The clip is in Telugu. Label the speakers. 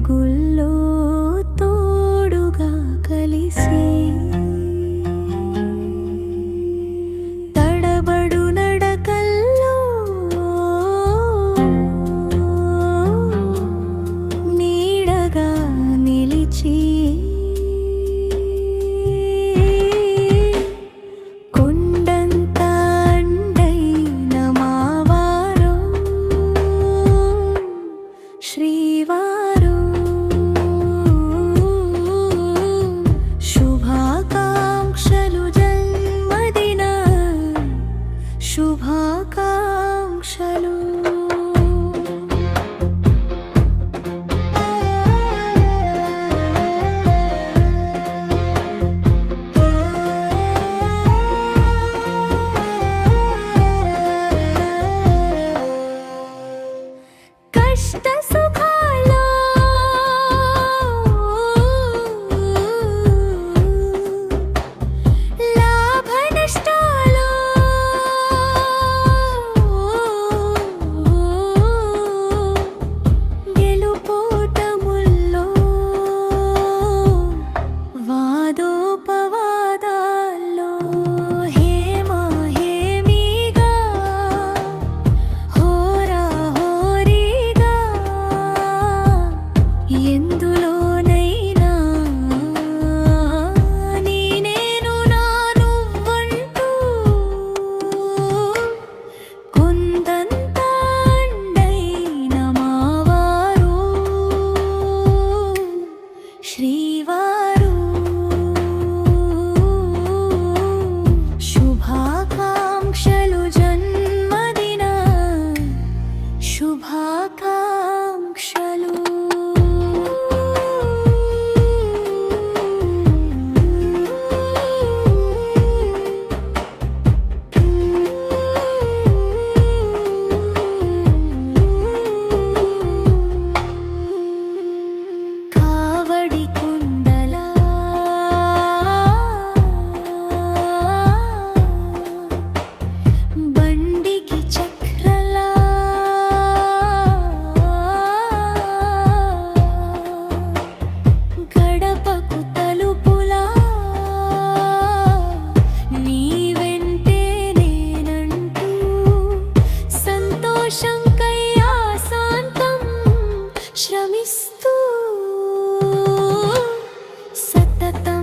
Speaker 1: গুল্লো ya ശ്രീവ సంతోషం శాంతం శ్రమిస్తూ సతతం